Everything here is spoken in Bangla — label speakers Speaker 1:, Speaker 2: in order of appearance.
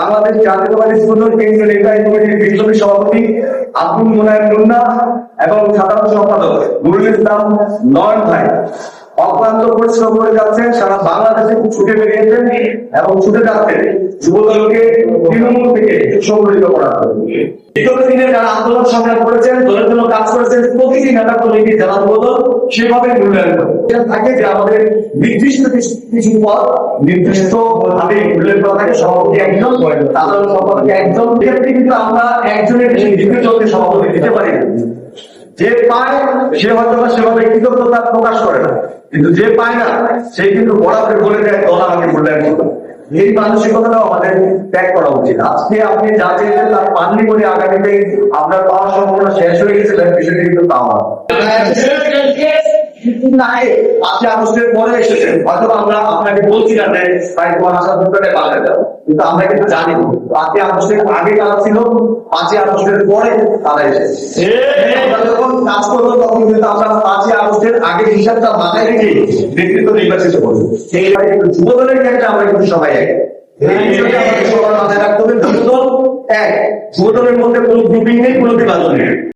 Speaker 1: বাংলাদেশ জাতীয়তাবাদী যুবদল কেন্দ্রীয় নির্বাহী কমিটির বিপ্লবী সভাপতি আব্দুল মোনায়েম মুন্না এবং সাধারণ সম্পাদক নুরুল ইসলাম নয়ন ভাই অক্লান্ত পরিশ্রম করে যাচ্ছেন, সারা বাংলাদেশে খুব ছুটে বেরিয়েছেন এবং ছুটে যাচ্ছেন যুবদলকে তৃণমূল থেকে সংগঠিত করার জন্য। বিগত দিনে যারা আন্দোলন সংগ্রাম করেছেন দলের জন্য কাজ করেছেন প্রতিটি নেতা কর্মীকে যারা বদল সেভাবে মূল্যায়ন করে। থাকে যে আমাদের নির্দিষ্ট কিছু কিছু পদ, নির্দিষ্ট ভাবে মূল্যায়ন করা থাকে, সভাপতি একজন সাধারণ সম্পাদক একজন এক্ষেত্রে কিন্তু আমরা একজনের বেশি সভাপতি দিতে পারি না। যে পায়, সে হয়তো বা সেভাবে কৃতজ্ঞতা প্রকাশ করে না। কিন্তু যে পায় না, সে কিন্তু বরাবর বলে দেয় দল আমাকে মূল্যায়ন করবে এই মানসিকতাটাও আমাদের ত্যাগ করা উচিত। আজকে আপনি যা চেয়েছেন তার পাননি বলে আগামীতে আপনার পাওয়ার সম্ভাবনা শেষ হয়ে গেছে বিষয়টি কিন্তু তা না আপনি আগস্টের পরে এসেছেন। হয়তো আমরা আপনাকে বলছি না যে তাই তোমার আসার ব্যাপারে বাজারে যাও কিন্তু আমরা কিন্তু জানি পাঁচই আগস্টের আগে কারা ছিল? পাঁচই আগস্টের পরে তারা এসেছে। যখন কাজ করব তখন কিন্তু আমরা পাঁচই আগস্টের আগে হিসাবটা মাথায় রেখে নেতৃত্ব নির্বাচিত করব সেই যুব দলের ক্ষেত্রে আমরা কিন্তু সবাই এক সবার মাথায় রাখতে হবে যুব এক। যুব মধ্যে কোনো গ্রুপিং নেই কোনো বিভাজন নেই।